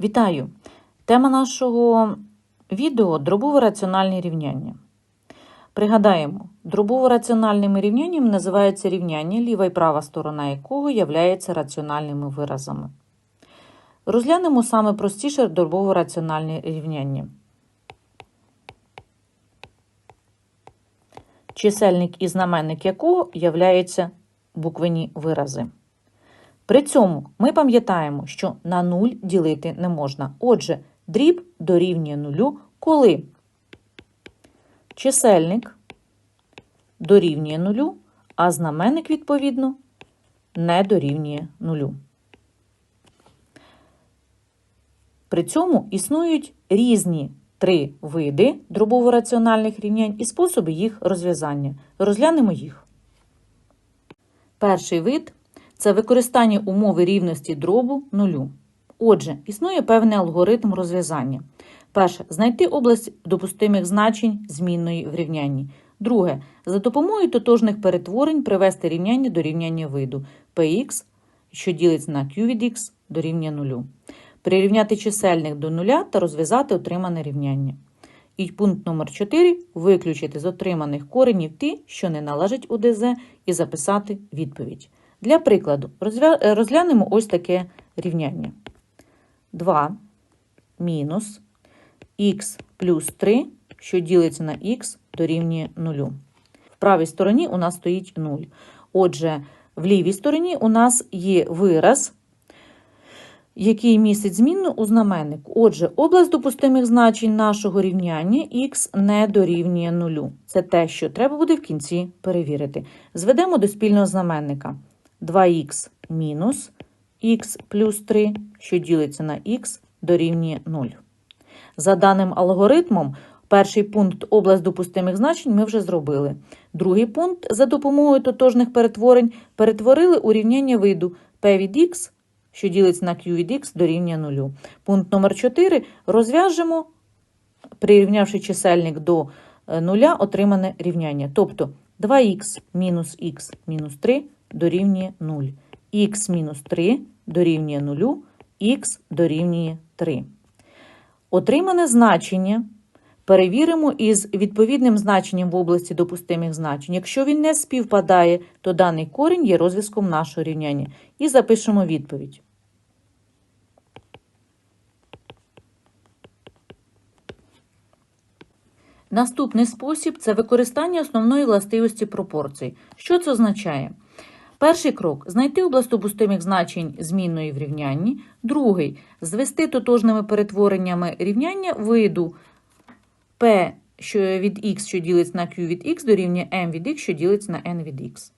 Вітаю! Тема нашого відео дробове раціональне рівняння. Пригадаємо, дробово-раціональними рівняннями називаються рівняння, ліва і права сторона якого являються раціональними виразами. Розглянемо саме простіше дробово-раціональне рівняння. Чисельник і знаменник якого являються буквені вирази. При цьому ми пам'ятаємо, що на 0 ділити не можна. Отже, дріб дорівнює нулю, коли чисельник дорівнює нулю, а знаменник, відповідно, не дорівнює нулю. При цьому існують різні три види дробово-раціональних рівнянь і способи їх розв'язання. Розглянемо їх. Перший вид це використання умови рівності дробу нулю. Отже, існує певний алгоритм розв'язання. Перше. Знайти область допустимих значень змінної в рівнянні. Друге. За допомогою тотожних перетворень привести рівняння до рівняння виду px, що ділиться на q від x, дорівнює нулю. Прирівняти чисельник до нуля та розв'язати отримане рівняння. І пункт номер 4 виключити з отриманих коренів ті, що не належать у ДЗ, і записати відповідь. Для прикладу, розглянемо ось таке рівняння. 2 мінус х плюс 3, що ділиться на х, дорівнює 0. В правій стороні у нас стоїть 0. Отже, в лівій стороні у нас є вираз, який містить змінну у знаменнику. Отже, область допустимих значень нашого рівняння х не дорівнює 0. Це те, що треба буде в кінці перевірити. Зведемо до спільного знаменника. 2х мінус х плюс 3, що ділиться на х, дорівнює 0. За даним алгоритмом, перший пункт область допустимих значень ми вже зробили. Другий пункт за допомогою тотожних перетворень перетворили у рівняння виду p від х, що ділиться на q від х, дорівнює 0. Пункт номер 4 розв'яжемо, прирівнявши чисельник до е, нуля, отримане рівняння. Тобто 2х мінус х мінус 3 дорівнює 0. х мінус 3 дорівнює 0, х дорівнює 3. Отримане значення перевіримо із відповідним значенням в області допустимих значень. Якщо він не співпадає, то даний корінь є розв'язком нашого рівняння. І запишемо відповідь. Наступний спосіб це використання основної властивості пропорцій. Що це означає? Перший крок знайти область допустимих значень змінної в рівнянні. Другий звести тотожними перетвореннями рівняння виду p що від x, що ділиться на q від x, дорівнює m від x, що ділиться на n від x.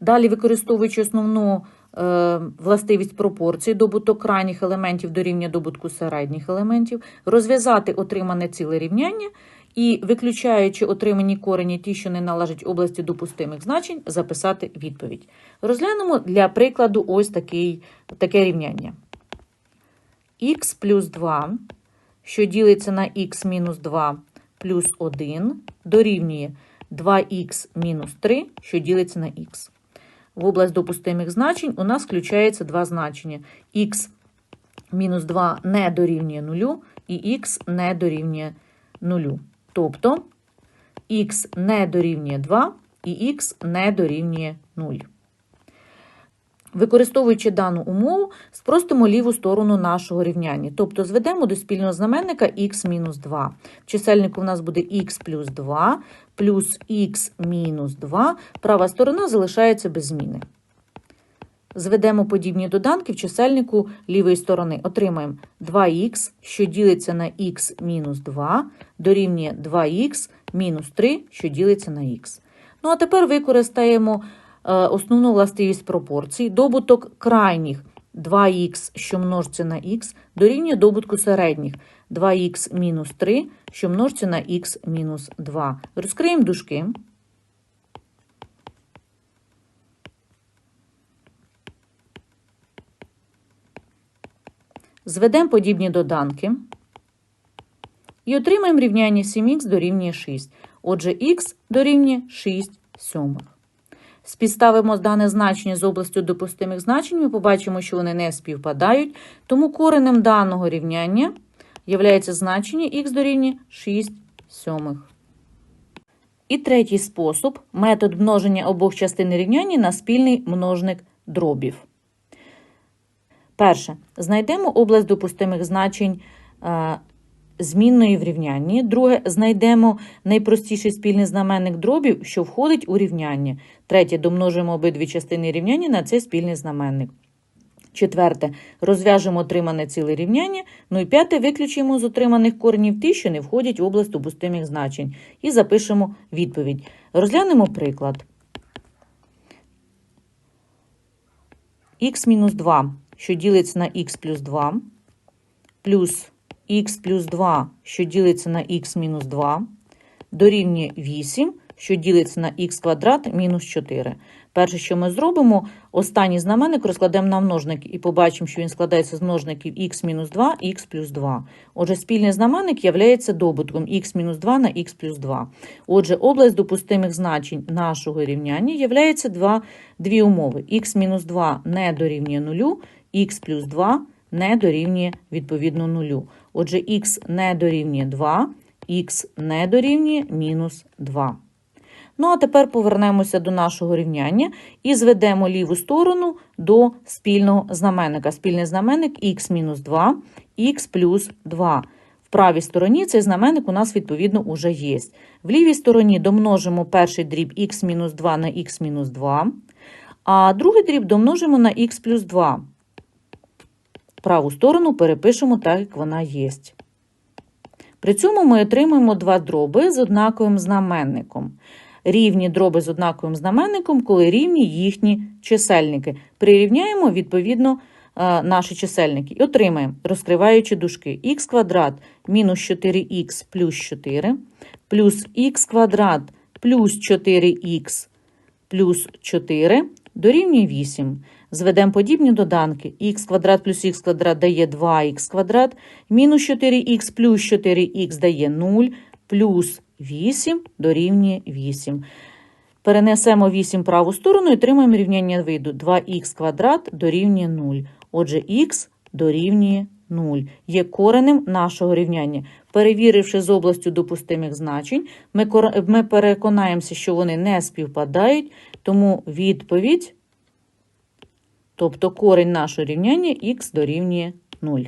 Далі, використовуючи основну е, властивість пропорції, добуток крайніх елементів дорівнює добутку середніх елементів, розв'язати отримане ціле рівняння і, виключаючи отримані корені, ті, що не належать області допустимих значень, записати відповідь. Розглянемо для прикладу ось такий, таке рівняння. х плюс 2, що ділиться на х мінус 2 плюс 1, дорівнює 2х мінус 3, що ділиться на х. В область допустимих значень у нас включається два значення. х мінус 2 не дорівнює 0 і х не дорівнює 0. Тобто х не дорівнює 2 і х не дорівнює 0. Використовуючи дану умову, спростимо ліву сторону нашого рівняння. Тобто зведемо до спільного знаменника х-2. В чисельнику у нас буде х плюс 2 плюс х мінус 2. Права сторона залишається без зміни. Зведемо подібні доданки в чисельнику лівої сторони. Отримаємо 2х, що ділиться на х мінус 2, дорівнює 2х мінус 3, що ділиться на х. Ну а тепер використаємо е, основну властивість пропорцій. Добуток крайніх 2х, що множиться на х, дорівнює добутку середніх 2х мінус 3, що множиться на х мінус 2. Розкриємо дужки. Зведемо подібні доданки і отримаємо рівняння 7х дорівнює 6. Отже, х дорівнює 6 сьомих. Спідставимо дане значення з областю допустимих значень, ми побачимо, що вони не співпадають, тому коренем даного рівняння є значення х дорівнює 6 сьомих. І третій спосіб – метод множення обох частин рівняння на спільний множник дробів. Перше. Знайдемо область допустимих значень е, змінної в рівнянні. Друге. Знайдемо найпростіший спільний знаменник дробів, що входить у рівняння. Третє. Домножимо обидві частини рівняння на цей спільний знаменник. Четверте. Розв'яжемо отримане ціле рівняння. Ну і п'яте. Виключимо з отриманих коренів ті, що не входять в область допустимих значень. І запишемо відповідь. Розглянемо приклад. х-2, що ділиться на х плюс 2, плюс х плюс 2, що ділиться на х мінус 2, дорівнює 8, що ділиться на х квадрат мінус 4. Перше, що ми зробимо, останній знаменник розкладемо на множник і побачимо, що він складається з множників х мінус 2, х плюс 2. Отже, спільний знаменник є добутком х мінус 2 на х плюс 2. Отже, область допустимих значень нашого рівняння є дві умови. х мінус 2 не дорівнює 0, х плюс 2 не дорівнює відповідно 0. Отже, х не дорівнює 2, х не дорівнює мінус 2. Ну, а тепер повернемося до нашого рівняння і зведемо ліву сторону до спільного знаменника. Спільний знаменник х-2, х плюс 2. В правій стороні цей знаменник у нас, відповідно, уже є. В лівій стороні домножимо перший дріб х-2 на х-2, а другий дріб домножимо на х плюс 2. Праву сторону перепишемо так, як вона є. При цьому ми отримуємо два дроби з однаковим знаменником рівні дроби з однаковим знаменником, коли рівні їхні чисельники. Прирівняємо, відповідно, е, наші чисельники. І отримаємо, розкриваючи дужки, х квадрат мінус 4х плюс 4, плюс х квадрат плюс 4х плюс 4 дорівнює 8. Зведемо подібні доданки. х квадрат плюс х квадрат дає 2х квадрат, мінус 4х плюс 4х дає 0, плюс 8 дорівнює 8. Перенесемо 8 праву сторону і отримаємо рівняння виду. 2х квадрат дорівнює 0. Отже, х дорівнює 0. Є коренем нашого рівняння. Перевіривши з областю допустимих значень, ми, переконаємося, що вони не співпадають, тому відповідь, тобто корень нашого рівняння х дорівнює 0.